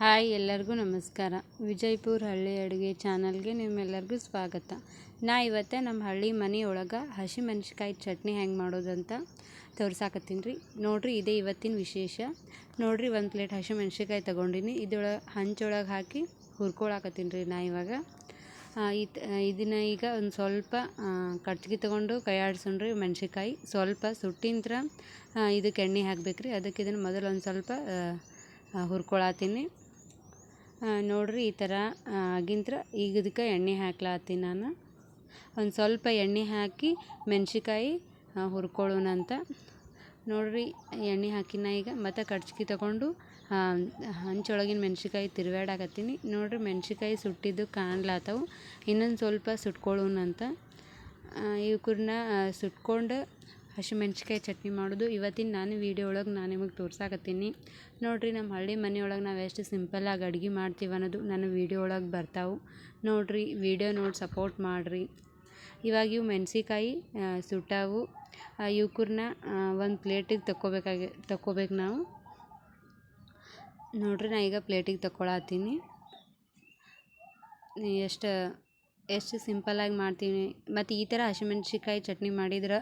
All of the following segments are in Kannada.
ಹಾಯ್, ಎಲ್ಲರಿಗೂ ನಮಸ್ಕಾರ. ವಿಜಯಪುರ ಹಳ್ಳಿ ಅಡುಗೆ ಚಾನಲ್ಗೆ ನಿಮ್ಮೆಲ್ಲರಿಗೂ ಸ್ವಾಗತ. ನಾ ಇವತ್ತೇ ನಮ್ಮ ಹಳ್ಳಿ ಮನೆ ಒಳಗೆ ಹಸಿಮೆಣ್ಸಿಕಾಯಿ ಚಟ್ನಿ ಹೆಂಗೆ ಮಾಡೋದಂತ ತೋರ್ಸಾಕತ್ತೀನಿ ರೀ. ನೋಡಿರಿ, ಇದೇ ಇವತ್ತಿನ ವಿಶೇಷ. ನೋಡಿರಿ, ಒಂದು ಪ್ಲೇಟ್ ಹಸಿಮೆಣ್ಸಿಕಾಯಿ ತೊಗೊಂಡಿನಿ. ಇದ್ರೊಳಗೆ ಹಂಚೊಳಗೆ ಹಾಕಿ ಹುರ್ಕೊಳಕತ್ತೀನಿ ರೀ ನಾ ಇವಾಗ. ಇದನ್ನು ಈಗ ಒಂದು ಸ್ವಲ್ಪ ಕಟ್ಗೆ ತೊಗೊಂಡು ಕೈ ಆಡ್ಸೋಣ್ರಿ ಮೆಣ್ಸಿಕಾಯಿ ಸ್ವಲ್ಪ ಸುಟ್ಟಿಂತ್ರ ಇದಕ್ಕೆ ಎಣ್ಣೆ ಹಾಕ್ಬೇಕು ರೀ ಅದಕ್ಕೆ ಇದನ್ನು ಮೊದಲು ಒಂದು ಸ್ವಲ್ಪ ಹುರ್ಕೊಳತ್ತೀನಿ ನೋಡಿರಿ ಈ ಥರ ಆಗಿಂತ್ರ ಈಗ ಇದಕ್ಕೆ ಎಣ್ಣೆ ಹಾಕ್ಲಾತ್ತೀನಿ ನಾನು. ಒಂದು ಸ್ವಲ್ಪ ಎಣ್ಣೆ ಹಾಕಿ ಮೆಣ್ಸಿಕಾಯಿ ಹುರ್ಕೊಳ್ಳೋಣಂತ ನೋಡ್ರಿ ಎಣ್ಣೆ ಹಾಕಿನ ಈಗ ಮತ್ತು ಕಡ್ಚಿಗೆ ತಗೊಂಡು ಹಂಚೊಳಗಿನ ಮೆಣ್ಸಿಕಾಯಿ ತಿರ್ವ್ಯಾಡಾಕತ್ತೀನಿ. ನೋಡಿರಿ ಮೆಣ್ಸಿಕಾಯಿ ಸುಟ್ಟಿದ್ದು ಕಾಣ್ಲಾತವು ಇನ್ನೊಂದು ಸ್ವಲ್ಪ ಸುಟ್ಕೊಳ್ಳೋಣಂತ ಇವಕ್ಕನ್ನ ಸುಟ್ಕೊಂಡು ಹಸಿಮೆಣ್ಸಿಕಾಯಿ ಚಟ್ನಿ ಮಾಡೋದು. ಇವತ್ತಿನ ನಾನು ವೀಡಿಯೋ ಒಳಗೆ ನಾನು ನಿಮಗೆ ತೋರ್ಸಾಕತ್ತೀನಿ. ನೋಡಿರಿ ನಮ್ಮ ಹಳ್ಳಿ ಮನೆಯೊಳಗೆ ನಾವು ಎಷ್ಟು ಸಿಂಪಲ್ಲಾಗಿ ಅಡುಗೆ ಮಾಡ್ತೀವಿ ಅನ್ನೋದು ನನ್ನ ವೀಡಿಯೋ ಒಳಗೆ ಬರ್ತಾವೆ. ನೋಡಿರಿ ವೀಡಿಯೋ ನೋಡಿ ಸಪೋರ್ಟ್ ಮಾಡಿರಿ. ಇವಾಗ ಇವು ಮೆಣಸಿಕಾಯಿ ಸುಟ್ಟಾವು. ಇವಕ್ಕನ್ನ ಒಂದು ಪ್ಲೇಟಿಗೆ ತಕ್ಕೋಬೇಕಾಗಿ, ತಕ್ಕೋಬೇಕು ನಾವು. ನೋಡಿರಿ, ನಾ ಈಗ ಪ್ಲೇಟಿಗೆ ತಗೊಳತ್ತೀನಿ ಎಷ್ಟು ಎಷ್ಟು ಸಿಂಪಲ್ಲಾಗಿ ಮಾಡ್ತೀನಿ. ಮತ್ತು ಈ ಥರ ಹಸಿಮೆಣ್ಸಿಕಾಯಿ ಚಟ್ನಿ ಮಾಡಿದ್ರೆ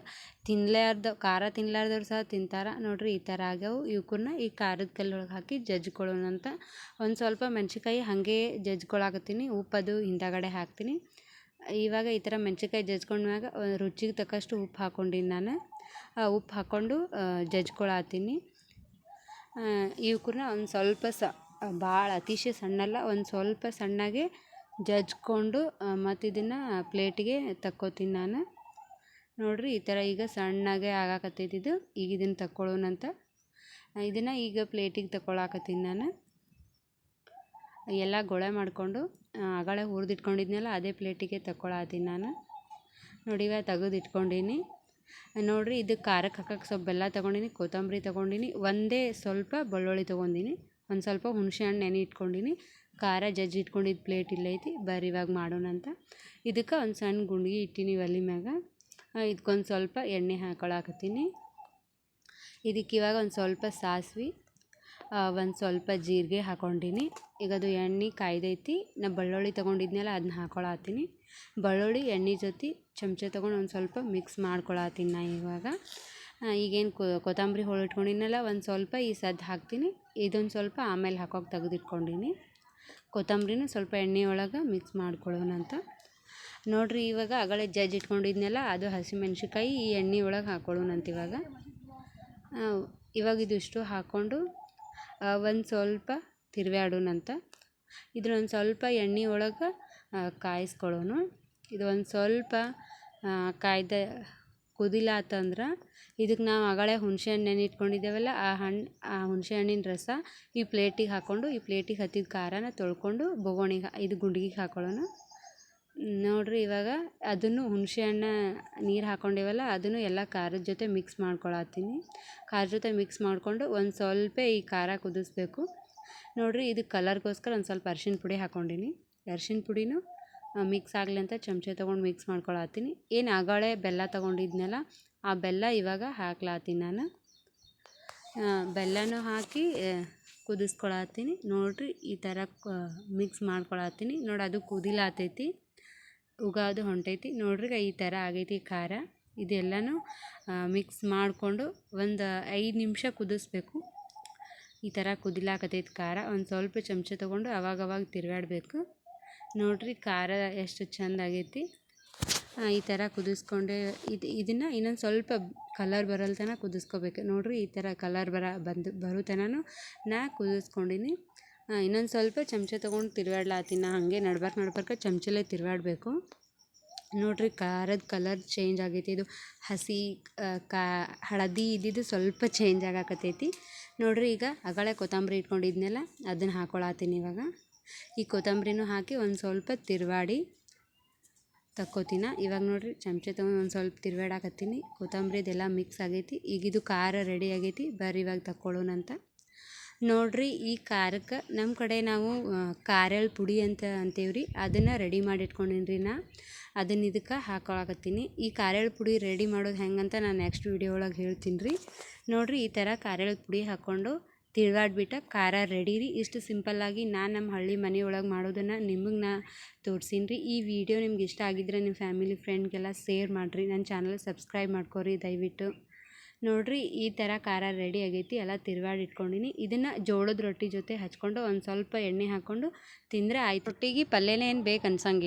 ತಿನ್ಲಾರ್ದ ಖಾರ ತಿನ್ಲಾರ್ದವ್ರು ಸಹ ತಿಂತಾರೆ. ನೋಡಿರಿ ಈ ಥರ ಆಗ್ಯಾವು. ಇವಕ್ಕನ್ನ ಈ ಖಾರದ ಕಲ್ಲೊಳಗೆ ಹಾಕಿ ಜಜ್ಕೊಳ್ಳೋಣಂತ ಒಂದು ಸ್ವಲ್ಪ ಮೆಣ್ಸಿಕಾಯಿ ಹಾಗೆ ಜಜ್ಕೊಳಕತ್ತೀನಿ. ಉಪ್ಪದು ಹಿಂದಗಡೆ ಹಾಕ್ತೀನಿ. ಇವಾಗ ಈ ಥರ ಮೆಣ್ಸಿಕಾಯಿ ಜಜ್ಕೊಂಡ್ಮ್ಯಾಗ ರುಚಿಗೆ ತಕ್ಕಷ್ಟು ಉಪ್ಪು ಹಾಕ್ಕೊಂಡಿನಿ ನಾನು. ಉಪ್ಪು ಹಾಕ್ಕೊಂಡು ಜಜ್ಕೊಳತ್ತೀನಿ ಇವಕ್ಕನ್ನ ಒಂದು ಸ್ವಲ್ಪ ಸ ಭಾಳ ಅತಿಶಯ ಸಣ್ಣಲ್ಲ, ಒಂದು ಸ್ವಲ್ಪ ಸಣ್ಣಗೆ ಜಜ್ಕೊಂಡು ಮತ್ತು ಇದನ್ನು ಪ್ಲೇಟಿಗೆ ತಕ್ಕೋತೀನಿ ನಾನು. ನೋಡಿರಿ, ಈ ಥರ ಈಗ ಸಣ್ಣಗೆ ಆಗಾಕತ್ತೈತಿ ಇದು. ಈಗ ಇದನ್ನು ತಕ್ಕೊಳ್ಳೋಣಂತ ಇದನ್ನು ಈಗ ಪ್ಲೇಟಿಗೆ ತಗೊಳಕತ್ತೀನಿ ನಾನು. ಎಲ್ಲ ಗೊಳೆ ಮಾಡಿಕೊಂಡು ಆಗಳೇ ಹುರಿದಿಟ್ಕೊಂಡಿದ್ನಲ್ಲ, ಅದೇ ಪ್ಲೇಟಿಗೆ ತಗೊಳತ್ತೀನಿ ನಾನು. ನೋಡಿ, ಇವಾಗ ತೆಗೆದು ಇಟ್ಕೊಂಡೀನಿ ನೋಡಿರಿ, ಇದು ಖಾರಕ್ಕೆ ಹಾಕಕ್ಕೆ ಸ್ವಲ್ಪ ಬೆಲ್ಲ ತೊಗೊಂಡಿನಿ, ಕೊತ್ತಂಬರಿ ತೊಗೊಂಡಿನಿ, ಒಂದೇ ಸ್ವಲ್ಪ ಬೆಳ್ಳುಳ್ಳಿ ತೊಗೊಂಡಿನಿ, ಒಂದು ಸ್ವಲ್ಪ ಹುಣಸೆ ಹಣ್ಣು ನೆನೆ ಇಟ್ಕೊಂಡಿನಿ. ಖಾರ ಜಜ್ಜಿ ಇಟ್ಕೊಂಡಿದ್ದು ಪ್ಲೇಟ್ ಇಲ್ಲೈತಿ ಬರ್ರಿ ಇವಾಗ ಮಾಡೋಣ ಅಂತ. ಇದಕ್ಕೆ ಒಂದು ಸಣ್ಣ ಗುಂಡಿಗೆ ಇಟ್ಟೀನಿ ಒಲೆ ಮ್ಯಾಗ. ಇದಕ್ಕೊಂದು ಸ್ವಲ್ಪ ಎಣ್ಣೆ ಹಾಕೊಳಕತ್ತೀನಿ. ಇದಕ್ಕೆ ಇವಾಗ ಒಂದು ಸ್ವಲ್ಪ ಸಾಸ್ವಿ ಒಂದು ಸ್ವಲ್ಪ ಜೀರಿಗೆ ಹಾಕೊಂಡೀನಿ. ಈಗ ಅದು ಎಣ್ಣೆ ಕಾಯ್ದೈತಿ, ನಾ ಬೆಳ್ಳುಳ್ಳಿ ತೊಗೊಂಡಿದ್ನಲ್ಲ ಅದನ್ನ ಹಾಕೊಳತ್ತೀನಿ. ಬೆಳ್ಳುಳ್ಳಿ ಎಣ್ಣೆ ಜೊತೆ ಚಮಚ ತೊಗೊಂಡು ಒಂದು ಸ್ವಲ್ಪ ಮಿಕ್ಸ್ ಮಾಡ್ಕೊಳತ್ತೀನಿ ನಾ ಇವಾಗ. ಈಗೇನು ಕೊತ್ತಂಬರಿ ಇಟ್ಕೊಂಡಿದ್ನಲ್ಲ, ಒಂದು ಸ್ವಲ್ಪ ಈ ಸದ್ದು ಹಾಕ್ತೀನಿ. ಇದೊಂದು ಸ್ವಲ್ಪ ಆಮೇಲೆ ಹಾಕೋಕೆ ತೆಗೆದಿಟ್ಕೊಂಡೀನಿ. ಕೊತ್ತಂಬರಿನೂ ಸ್ವಲ್ಪ ಎಣ್ಣೆ ಒಳಗೆ ಮಿಕ್ಸ್ ಮಾಡ್ಕೊಳ್ಳೋಣ ಅಂತ. ನೋಡಿರಿ, ಇವಾಗ ಅಗಳೆ ಜಜ್ಜಿ ಇಟ್ಕೊಂಡಿದ್ನಲ್ಲ, ಅದು ಹಸಿಮೆಣ್ಸಿಕಾಯಿ ಈ ಎಣ್ಣೆ ಒಳಗೆ ಹಾಕ್ಕೊಳ್ಳೋಣಂತ ಇವಾಗ. ಇವಾಗ ಇದಿಷ್ಟು ಹಾಕ್ಕೊಂಡು ಒಂದು ಸ್ವಲ್ಪ ತಿರ್ವ್ಯಾಡೋಣಂತ ಇದ್ರೊಂದು ಸ್ವಲ್ಪ ಎಣ್ಣೆ ಒಳಗೆ ಕಾಯಿಸ್ಕೊಳ್ಳೋಣ. ಇದು ಒಂದು ಸ್ವಲ್ಪ ಕಾಯ್ದ ಕುದಿಲಾತಂದ್ರೆ ಇದಕ್ಕೆ ನಾವು ಆಗಳೇ ಹುಣಸೆ ಹಣ್ಣು ನೆನೆ ಇಟ್ಕೊಂಡಿದ್ದೇವಲ್ಲ, ಆ ಹಣ್ಣು ಆ ಹುಣಸೆ ಹಣ್ಣಿನ ರಸ ಈ ಪ್ಲೇಟಿಗೆ ಹಾಕ್ಕೊಂಡು ಈ ಪ್ಲೇಟಿಗೆ ಹತ್ತಿದ ಖಾರನ ತೊಳ್ಕೊಂಡು ಬೊಗೋಣಿಗೆ, ಇದು ಗುಂಡಿಗೆ ಹಾಕೊಳ್ಳೋಣ. ನೋಡಿರಿ ಇವಾಗ ಅದನ್ನು ಹುಣಸೆ ಹಣ್ಣು ನೀರು ಹಾಕ್ಕೊಂಡಿವಲ್ಲ ಅದನ್ನು ಎಲ್ಲ ಖಾರದ ಜೊತೆ ಮಿಕ್ಸ್ ಮಾಡ್ಕೊಳತ್ತೀನಿ. ಖಾರ ಜೊತೆ ಮಿಕ್ಸ್ ಮಾಡಿಕೊಂಡು ಒಂದು ಸ್ವಲ್ಪ ಈ ಖಾರ ಕುದಿಸ್ಬೇಕು. ನೋಡಿರಿ ಇದು ಕಲರ್ಗೋಸ್ಕರ ಒಂದು ಸ್ವಲ್ಪ ಅರ್ಶಿನ ಪುಡಿ ಹಾಕ್ಕೊಂಡಿನಿ ಅರ್ಶಿನ ಪುಡಿನೂ ಮಿಕ್ಸ್ ಆಗಲಿ ಅಂತ ಚಮಚ ತೊಗೊಂಡು ಮಿಕ್ಸ್ ಮಾಡ್ಕೊಳತ್ತೀನಿ. ಏನು ಆಗಳೇ ಬೆಲ್ಲ ತೊಗೊಂಡಿದ್ನಲ್ಲ, ಆ ಬೆಲ್ಲ ಇವಾಗ ಹಾಕ್ಲಾತೀನಿ ನಾನು. ಬೆಲ್ಲನೂ ಹಾಕಿ ಕುದಿಸ್ಕೊಳತ್ತೀನಿ. ನೋಡಿರಿ, ಈ ಥರ ಮಿಕ್ಸ್ ಮಾಡ್ಕೊಳತ್ತೀನಿ. ನೋಡಿ, ಅದು ಕುದಿಲಾತೈತಿ, ಉಗಾದು ಹೊಂಟೈತಿ. ನೋಡ್ರಿ, ಈ ಥರ ಆಗೈತಿ ಖಾರ. ಇದೆಲ್ಲನೂ ಮಿಕ್ಸ್ ಮಾಡಿಕೊಂಡು ಒಂದು ಐದು ನಿಮಿಷ ಕುದಿಸ್ಬೇಕು. ಈ ಥರ ಕುದಿಲಾಕತೈತಿ ಖಾರ. ಒಂದು ಸ್ವಲ್ಪ ಚಮಚ ತೊಗೊಂಡು ಅವಾಗವಾಗ ತಿರುಗಾಡ್ಬೇಕು. ನೋಡಿರಿ ಖಾರ ಎಷ್ಟು ಚೆಂದ ಆಗೈತಿ ಈ ಥರ ಕುದಿಸ್ಕೊಂಡೆ, ಇದು, ಇದನ್ನು ಇನ್ನೊಂದು ಸ್ವಲ್ಪ ಕಲರ್ ಬರಲ್ ತನಕ ಕುದಿಸ್ಕೋಬೇಕು. ನೋಡಿರಿ ಈ ಥರ ಕಲರ್ ಬರ, ಬಂದು, ಬರೋ ನಾ ಕುದಿಸ್ಕೊಂಡಿನಿ. ಇನ್ನೊಂದು ಸ್ವಲ್ಪ ಚಮಚ ತೊಗೊಂಡು ತಿರುಗಾಡ್ಲಾತೀನಿ ಹಾಗೆ ನಡ್ಬಾರ್ಕ ನಡ್ಬಾರ್ಕ ಚಮಚಲೇ ತಿರುಗಾಡಬೇಕು ನೋಡಿರಿ ಖಾರದ ಕಲರ್ ಚೇಂಜ್ ಆಗೈತಿ. ಇದು ಹಸಿ ಕಾ, ಹಳದಿ ಇದ್ದಿದ್ದು ಸ್ವಲ್ಪ ಚೇಂಜ್ ಆಗಾಕತ್ತೈತಿ. ನೋಡಿರಿ ಈಗ ಅಗಳೆ ಕೊತ್ತಂಬರಿ ಇಟ್ಕೊಂಡಿದ್ನೆಲ್ಲ, ಅದನ್ನು ಹಾಕೊಳತ್ತೀನಿ ಇವಾಗ. ಈ ಕೊತ್ತಂಬರಿನೂ ಹಾಕಿ ಒಂದು ಸ್ವಲ್ಪ ತಿರುವಾಡಿ ತಕ್ಕೋತೀನ. ಇವಾಗ ನೋಡಿರಿ, ಚಮಚೆ ತೊಗೊಂಡು ಒಂದು ಸ್ವಲ್ಪ ತಿರುವಾಡಕತ್ತೀನಿ. ಕೊತ್ತಂಬರಿದೆಲ್ಲ ಮಿಕ್ಸ್ ಆಗೈತಿ. ಈಗ ಇದು ಖಾರ ರೆಡಿ ಆಗೈತಿ. ಬರ್ರಿ ಇವಾಗ ತಕ್ಕೊಳ್ಳೋಣಂತ ನೋಡಿರಿ, ಈ ಖಾರಕ್ಕೆ ನಮ್ಮ ಕಡೆ ನಾವು ಖಾರೆಳ್ ಪುಡಿ ಅಂತ ಅಂತೀವಿ ರೀ ಅದನ್ನು ರೆಡಿ ಮಾಡಿ ಇಟ್ಕೊಂಡಿನ್ರಿ ನಾ. ಅದನ್ನು ಇದಕ್ಕೆ ಹಾಕೊಳಕತ್ತೀನಿ. ಈ ಖಾರೆಳ್ ಪುಡಿ ರೆಡಿ ಮಾಡೋದು ಹೆಂಗಂತ ನಾನು ನೆಕ್ಸ್ಟ್ ವೀಡಿಯೋ ಒಳಗೆ ಹೇಳ್ತೀನಿ ರೀ ನೋಡಿರಿ, ಈ ಥರ ಖಾರೆಳ್ ಪುಡಿ ಹಾಕ್ಕೊಂಡು ತಿರ್ಗಾಡ್ಬಿಟ್ಟು ಖಾರ ರೆಡಿ ರೀ ಇಷ್ಟು ಸಿಂಪಲ್ಲಾಗಿ ನಾನು ನಮ್ಮ ಹಳ್ಳಿ ಮನೆಯೊಳಗೆ ಮಾಡೋದನ್ನು ನಿಮಗೆ ನಾ ತೋರ್ಸೀನಿ ರೀ ಈ ವಿಡಿಯೋ ನಿಮ್ಗೆ ಇಷ್ಟ ಆಗಿದ್ರೆ ನಿಮ್ಮ ಫ್ಯಾಮಿಲಿ ಫ್ರೆಂಡ್ಗೆಲ್ಲ ಶೇರ್ ಮಾಡಿರಿ. ನನ್ನ ಚಾನಲ್ ಸಬ್ಸ್ಕ್ರೈಬ್ ಮಾಡ್ಕೊರಿ ದಯವಿಟ್ಟು. ನೋಡಿರಿ, ಈ ಥರ ಖಾರ ರೆಡಿ ಆಗೈತಿ. ಎಲ್ಲ ತಿರ್ವಾಡಿ ಇಟ್ಕೊಂಡಿನಿ ಇದನ್ನು ಜೋಳದ ರೊಟ್ಟಿ ಜೊತೆ ಹಚ್ಕೊಂಡು ಒಂದು ಸ್ವಲ್ಪ ಎಣ್ಣೆ ಹಾಕ್ಕೊಂಡು ತಿಂದರೆ ಆಯ್ತು. ರೊಟ್ಟಿಗೆ ಪಲ್ಯನೇ ಏನು ಬೇಕು ಅನ್ಸಂಗಿಲ್ಲ.